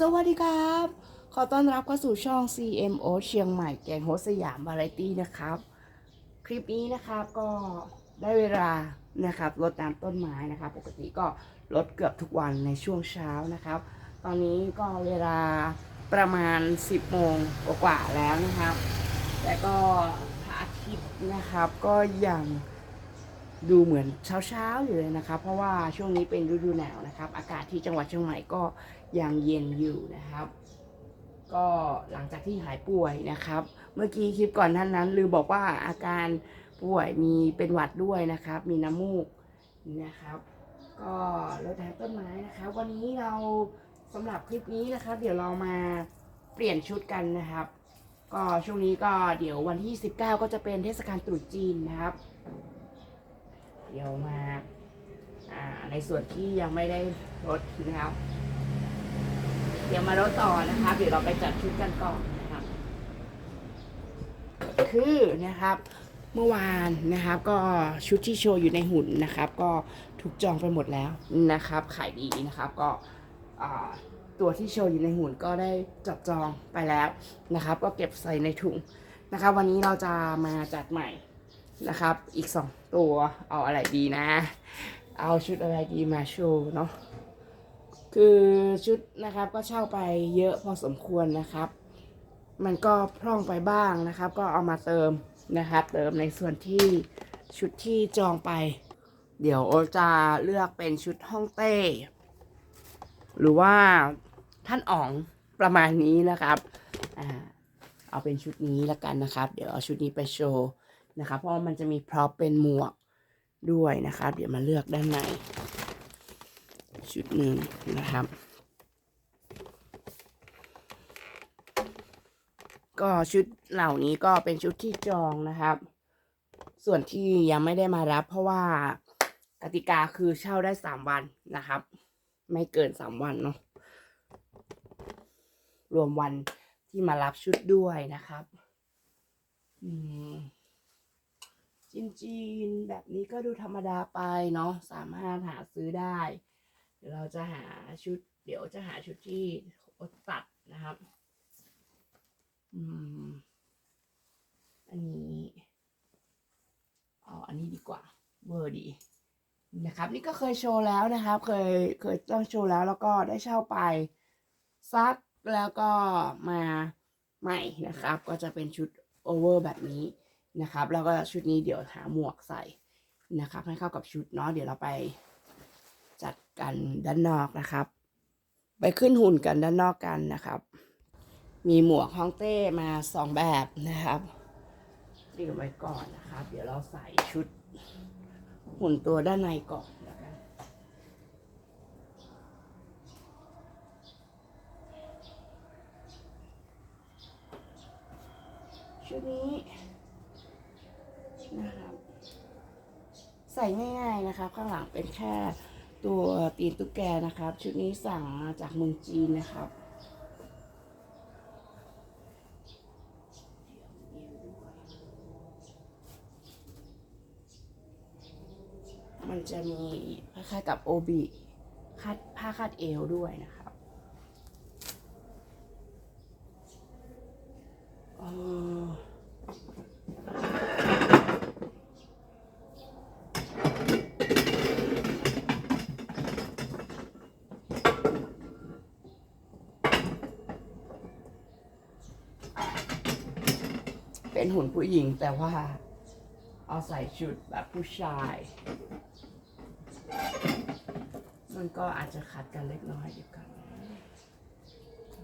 สวัสดีครับ ขอต้อนรับเข้าสู่ช่อง CMO เชียงใหม่แกงโฮสยามวาไรตี้นะครับ คลิปนี้นะครับก็ได้เวลานะครับรดน้ำต้นไม้นะครับ ปกติก็รดเกือบทุกวันในช่วงเช้านะครับ ตอนนี้ก็เวลาประมาณ 10โมงกว่าๆแล้วนะครับ แต่ก็พระอาทิตย์นะครับก็ยังดูเหมือนเช้าๆอยู่เลยนะครับ เพราะว่าช่วงนี้เป็นฤดูหนาวนะครับ อากาศที่จังหวัดเชียงใหม่ก็ ยังเย็นอยู่นะครับ ก็หลังจากที่หายป่วยนะครับ เมื่อกี้คลิปก่อนท่านนั้นลืมบอกว่าอาการป่วยมีเป็นหวัดด้วยนะครับ มีน้ำมูกนะครับ ก็รดน้ำต้นไม้นะครับ วันนี้เราสำหรับคลิปนี้นะครับ เดี๋ยวเรามาเปลี่ยนชุดกันนะครับ ก็ช่วงนี้ก็เดี๋ยววันที่ 19 ก็จะเป็นเทศกาลตรุษจีนนะครับ เดี๋ยวมาในส่วนที่ยังไม่ได้ลดนะครับ ดี๋ยวมาลดต่อนะครับเดี๋ยวเราไปจัดชุดกันก่อนนะครับคือนะครับเมื่อวานนะครับก็ชุดที่โชว์อยู่ในหุ่นนะครับ ก็ถูกจองไปหมดแล้วนะครับ ขายดีนะครับก็ตัวที่โชว์อยู่ในหุ่นก็ได้จับจองไปแล้วนะครับ ก็เก็บใส่ในถุงนะครับ วันนี้เราจะมาจัดใหม่นะครับ อีกสองตัวเอาอะไรดีนะ เอาชุดอะไรดีมาโชว์เนาะ คือชุดนะครับก็เช่าไปเยอะพอสมควรนะครับ มันก็พร่องไปบ้างนะครับ ก็เอามาเติมนะครับ เติมในส่วนที่ชุดที่จองไป เดี๋ยวโอจะเลือกเป็นชุดฮ่องเต้ หรือว่าท่านอ๋องประมาณนี้นะครับอ่าเอาเป็นชุดนี้แล้วกันนะครับ เดี๋ยวเอาชุดนี้ไปโชว์นะครับ เพราะมันจะมีพร็อพเป็นหมวกด้วยนะครับ เดี๋ยวมาเลือกด้านใน ชุดหนึ่งนะครับ ก็ชุดเหล่านี้ก็เป็นชุดที่จองนะครับ ส่วนที่ยังไม่ได้มารับ เพราะว่ากติกาคือเช่าได้สามวันนะครับ ไม่เกินสามวันเนาะรวมวันที่มารับชุดด้วยนะครับอืมจีนจีนๆแบบนี้ก็ดูธรรมดาไปเนาะสามารถหาซื้อได้ ดี๋ยวเราจะหาชุด เดี๋ยวจะหาชุดที่ตัดนะครับ อืม อันนี้เอาอันนี้ดีกว่า เวอร์ดีนะครับ นี่ก็เคยโชว์แล้วนะครับ เคยเคยต้องโชว์แล้วแล้วก็ได้เช่าไปซักแล้วก็มาใหม่นะครับ ก็จะเป็นชุดโอเวอร์แบบนี้นะครับ แล้วก็ชุดนี้เดี๋ยวหาหมวกใส่นะครับ ให้เข้ากับชุดเนาะเดี๋ยวเราไป กันด้านนอกนะครับ ไปขึ้นหุ่นกันด้านนอกกันนะครับ มีหมวกฮ่องเต้มาสองแบบนะครับเตรียมไว้ก่อนนะครับ เดี๋ยวเราใส่ชุดหุ่นตัวด้านในก่อนชุดนี้นะครับ ใส่ง่ายๆนะครับ ข้างหลังเป็นแค่ ตัวตีนตุ๊กแกนะครับ ชุดนี้สั่งมาจากเมืองจีนนะครับมันจะมีคล้ายๆกับโอบิคาดผ้าคาดเอวด้วยนะคะบเอ่อ เป็น หุ่นผู้หญิงแต่ว่าเอาใส่ชุดแบบผู้ชาย มันก็อาจจะขัดกันเล็กน้อยเดียวกัน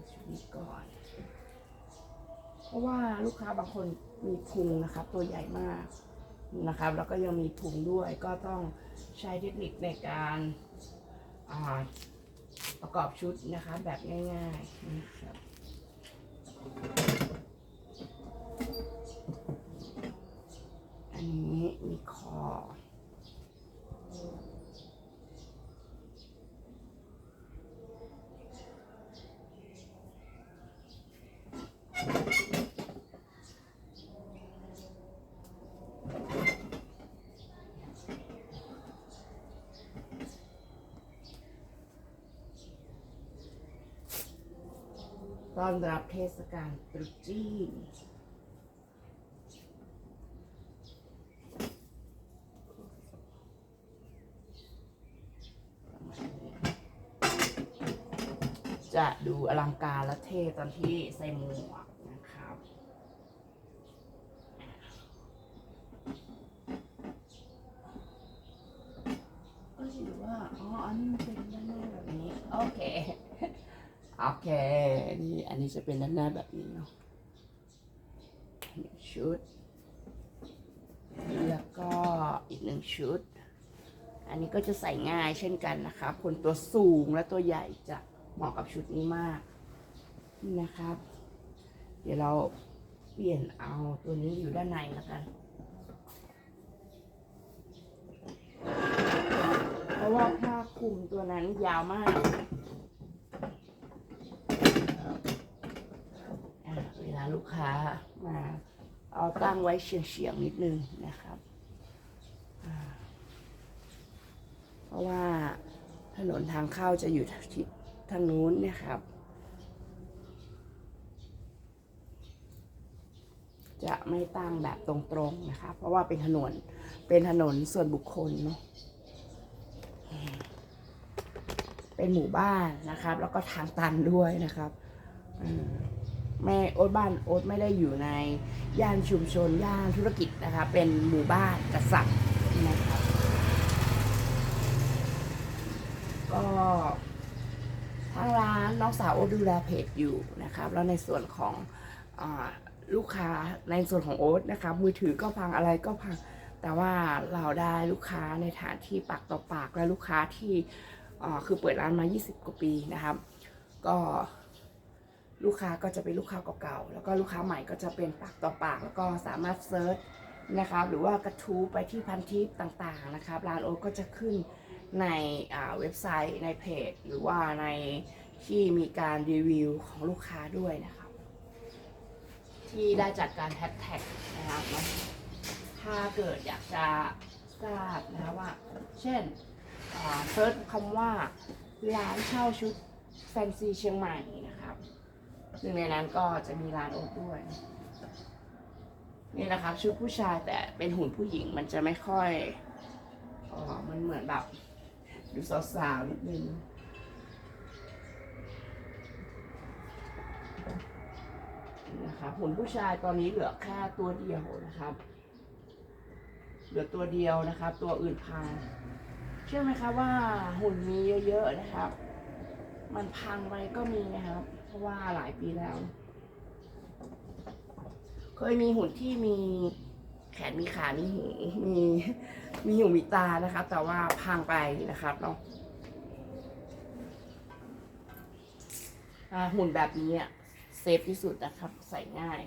ชุดนี้ก่อน เพราะว่าลูกค้าบางคนมีพุงนะครับ ตัวใหญ่มากนะครับ แล้วก็ยังมีพุงด้วยก็ต้องใช้เทคนิคในการประกอบชุดนะคะแบบง่ายๆนะครับ อันนี้ มีคออตอนรับเทศกาลตรุษจีน จะดูอลังการและเท่ตอนที่ใส่หมวกนะครับก็จะดูว่า อ๋อ อันนี้มันเป็นด้านหน้าแบบนี้ โอเค โอเค นี่อันนี้จะเป็นด้านหน้าแบบนี้เนาะหนึ่งชุด แล้วก็อีกหนึ่งชุด อันนี้ก็จะใส่ง่ายเช่นกันนะคะ คนตัวสูงและตัวใหญ่จะ เหมาะกับชุดนี้มากนี่นะครับ เดี๋ยวเราเปลี่ยนเอาตัวนี้อยู่ด้านในแล้วกัน เพราะว่าผ้าคลุมตัวนั้นยาวมากเวลาลูกค้ามาเอาตั้งไว้เฉียงๆนิดนึงนะครับ เพราะว่าถนนทางเข้าจะอยู่ทิศ ทางนู้นเนะครับ จะไม่ตั้งแบบตรงๆนะคะ เพราะว่าเป็นถนนเป็นถนนส่วนบุคคลเนาะเป็นหมู่บ้านนะครับ แล้วก็ทางตันด้วยนะครับแม่โอ๊ตบ้านโอ๊ตไม่ได้อยู่ในย่านชุมชนย่านธุรกิจนะครับเป็นหมู่บ้านจัดสรรนะครับก็ ทางร้านน้องสาวโอดูแลเพจอยู่นะครับแล้วในส่วนของอลูกค้าในส่วนของโอ๊ตนะครับมือถือก็พังอะไรก็พัง แต่ว่าเราได้ลูกค้าในฐานที่ปากต่อปากและลูกค้าที่คือเปิดร้านมา 20 กว่าปีนะครับ ก็ลูกค้าก็จะเป็นลูกค้าเก่าๆแล้วก็ลูกค้าใหม่ก็จะเป็นปากต่อปาก แล้วก็สามารถเซิร์ชนะครับหรือว่ากระทู้ไปที่พันทิปต่างๆนะครับร้านโอ๊ตก็จะขึ้น ในเว็บไซต์ในเพจ หรือว่าในที่มีการรีวิวของลูกค้าด้วยนะครับ ที่ได้จากการแฮชแท็กนะครับถ้าเกิดอยากจะทราบนะว่า เช่นเซิร์ชคำว่าร้านเช่าชุดแฟนซีเชียงใหม่นะครับหนึ่งในนั้นก็จะมีร้านโอ๊ตด้วย นี่นะครับชุดผู้ชายแต่เป็นหุ่นผู้หญิงมันจะไม่ค่อยอ๋อมันเหมือนแบบ ดูสาวๆนิดนึงนะครับหุ่นผู้ชายตอนนี้เหลือแค่ตัวเดียวนะครับ เหลือตัวเดียวนะครับ ตัวอื่นพังเชื่อไหมครับว่าหุ่นมีเยอะๆนะครับ มันพังไปก็มีนะครับ เพราะว่าหลายปีแล้ว เคยมีหุ่นที่มี แขนมีขามีหูมีมีหูมีตานะครับ แต่ว่าพังไปนะครับเนาะหุ่นแบบนี้อะเซฟที่สุดนะครับ ใส่ง่าย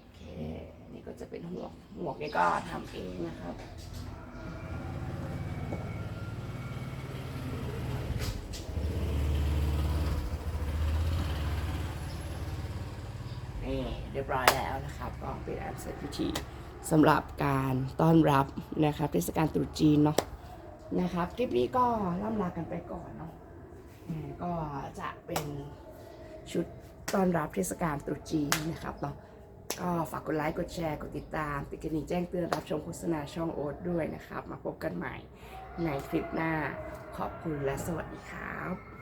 โอเค นี่ก็จะเป็นหมว กหมวกนี่ก็ทำเองนะครับนี่เรียบร้อยแล้วนะครับ ก็เป็นอันเสร็จพิธีสำหรับการต้อนรับนะครับเทศกาลตรุษจีนเนาะนะครับคลิปนี้ก็ล่ำลากันไปก่อนเนาะก็จะเป็นชุดต้อนรับเทศกาลตรุษจีนนะครับเนาะ ก็ฝากกดไลค์กดแชร์กดติดตามติดกระดิ่งแจ้งเตือนรับชมโฆษณาช่องโอ๊ตด้วยนะครับ มาพบกันใหม่ในคลิปหน้าขอบคุณและสวัสดีครับ